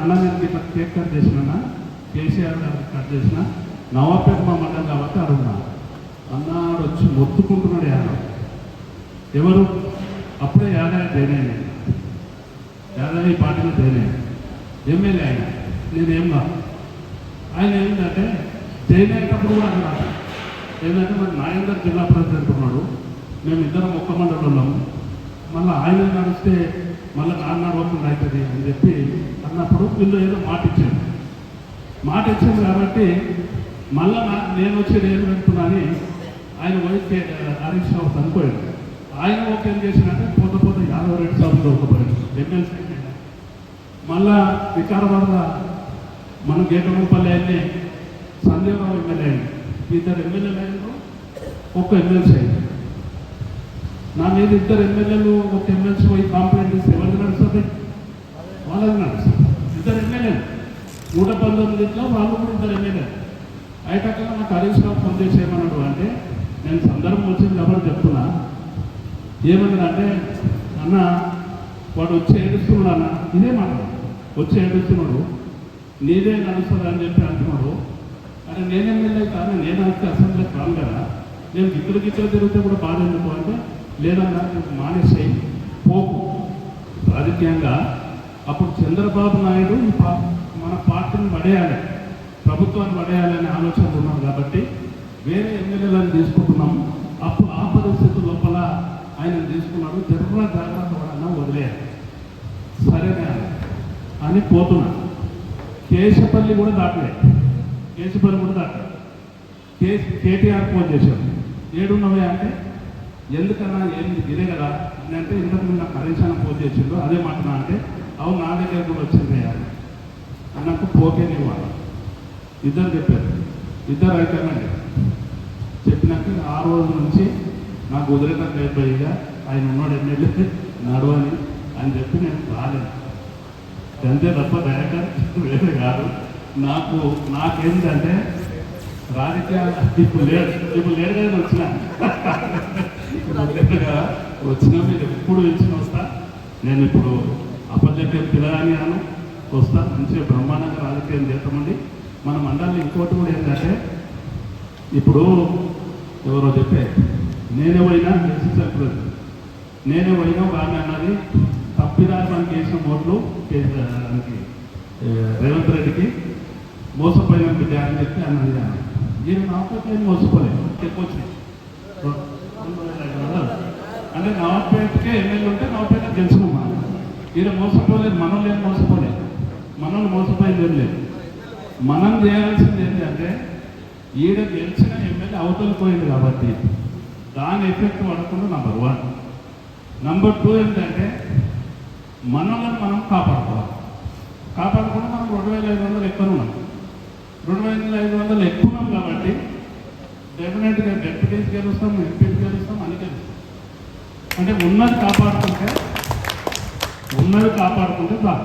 అన్న నేను ఇట్లా కేక్ కట్ చేసిన కేసీఆర్ గారు కట్ చేసిన నవాపేట మా మండలం కాబట్టి అడుగున్నా అన్నాడు వచ్చి మొత్తుకుంటున్నాడు యాదవ్ ఎవరు? అప్పుడే యాదవ్ జైన్ యాదవ్ ఈ పార్టీలో జైన్ ఎమ్మెల్యే ఆయన. నేనేం కాదు ఆయన ఏంటంటే జైన్ కూడా అన్నాడు ఏంటంటే మరి నాయందర్ జిల్లా ప్రెసిడెంట్ ఉన్నాడు మేము ఇద్దరం ఒక్క మండలంలో మళ్ళీ ఆయన నడిస్తే మళ్ళీ నాన్న నడవకుండా అవుతుంది అని చెప్పి అన్నప్పుడు వీళ్ళు ఏదో మాట ఇచ్చారు. మాట ఇచ్చారు కాబట్టి మళ్ళీ నా నేను వచ్చి నేను వెళ్తున్నానని ఆయన వైఫ్ హరీష్ రావు చనిపోయాడు. ఆయన ఓకే ఏం చేసినట్టే పోత పోత యాదవ్ రెడ్డి సాబు దొరకపోయాడు ఎమ్మెల్సీ మళ్ళా వికారాబాద్ మన గేటమూపల్లి అయింది సందేవరావు ఎమ్మెల్యే అయింది ఇద్దరు ఎమ్మెల్యేలు అయినారు ఒక్క ఎమ్మెల్సీ అయింది నా మీద ఇద్దరు ఎమ్మెల్యేలు ఒక ఎమ్మెల్సీ పోయి కాంప్లైంట్ చేస్తే ఎవరికి నడుస్తుంది? వాళ్ళకి నడుస్తుంది. ఇద్దరు ఎమ్మెల్యేలు. నూట పంతొమ్మిదిలో వాళ్ళు కూడా ఇద్దరు ఎమ్మెల్యేలు. అయిటాక నాకు హరీష్ రావు ఫోన్ చేసి ఏమన్నాడు అంటే నేను సందర్భం వచ్చింది ఎవరు చెప్తున్నా. ఏమన్నాడంటే అన్న వాడు వచ్చి ఏడుస్తున్నాడు అన్న. ఇదే మాట. వచ్చి ఏడుస్తున్నాడు. నీదే నడుస్తుంది అని చెప్పి అంటున్నాడు. అరే నేను ఎమ్మెల్యే కానీ నేను అయితే అసెంబ్లీకి కాను కదా. నేను గిద్దరు గిద్దరు తిరిగితే కూడా బాధ ఎందుకు? అంటే లేదన్నా మానేసాయి. పోపు రాజకీయంగా అప్పుడు చంద్రబాబు నాయుడు ఈ పా మన పార్టీని పడేయాలి. ప్రభుత్వాన్ని పడేయాలనే ఆలోచన ఉన్నాం కాబట్టి వేరే ఎమ్మెల్యేలను తీసుకుంటున్నాం. అప్పుడు ఆ పరిస్థితి లోపల ఆయన తీసుకున్నాడు. జర్ర జాగ్రత్త పడన్నా వదిలేయాలి. సరేనే అని పోతున్నా. కేశపల్లి కూడా దాటలే. కేశపల్లి కూడా దాటలే. కే కేటీఆర్ ఫోన్ చేశాడు. ఏడున్నవే అంటే ఎందుకన్నా ఏం ఇదే కదా అంటే ఇంతకు ముందు నాకు హరీష్ ఫోన్ చేసిండు అదే మాట నా అంటే అవును నా దగ్గర కూడా వచ్చింది అన్నకు అన్నట్టు పోకే ఇద్దరు చెప్పారు. ఇద్దరు అయితేనండి చెప్పినాక ఆ రోజు నుంచి నాకు వదిలేటట్టు అయిపోయిగా ఆయన ఉన్నాడు ఎమ్మెల్యే నడవని అని. చెప్పి నేను రాలేదు అంతే తప్ప డైరెక్టర్ వేరే కాదు. నాకు నాకేంటంటే రాజకీయాలు ఇప్పుడు లేడు ఇప్పుడు లేడు కదా వచ్చిన. ఇప్పుడు లేడు కదా వచ్చినా మీరు ఎప్పుడు ఇచ్చిన వస్తా. నేను ఇప్పుడు అప్పచెప్పే పిల్లగాని అను వస్తా. మంచిగా బ్రహ్మాండంగా రాజకీయం చేస్తామండి మన మండలి ఇంకోటి కూడా ఏంటంటే ఇప్పుడు ఎవరో చెప్పే నేనే పోయినా నేనేమైనా ప్రెసిడెంట్ నేనే పోయినా అన్నది తప్పిదానికి మనకి వేసిన ఓట్లు కేసీఆర్ దానికి, రేవంత్ రెడ్డికి మోసపోయిన బిడ్డ అని చెప్పి అన్నది. ఆమె. ఈయన నవపేట మోసపోలేదు ఎక్కువ వచ్చినాయి రెండు- రెండు వేల ఐదు వందలు. అంటే నవపేటకే ఎమ్మెల్యే ఉంటే నవపేట గెలుచుకున్నాం ఈయన మోసపోలేదు మనం లేదు మోసపోలేదు మనం మోసపోయింది ఏం లేదు. మనం చేయాల్సింది ఏంటి అంటే ఈడ గెలిచిన ఎమ్మెల్యే అవతల పోయింది కాబట్టి దాని ఎఫెక్ట్ పడకుండా నంబర్ వన్ నంబర్ టూ ఏంటంటే మనల్ని మనం కాపాడుకోవాలి. కాపాడుకుంటే మనం రెండు వేల ఐదు వందలు ఎక్కువ ఉన్నాం? రెండు వేల ఐదు వందలు ఎక్కువ ఉన్నాం కాబట్టి డెఫినెట్గా డెప్యూటీస్ గెలుస్తాం ఎంపీ అంటే ఉన్నది కాపాడుకుంటే ఉన్నది కాపాడుకుంటే బాగా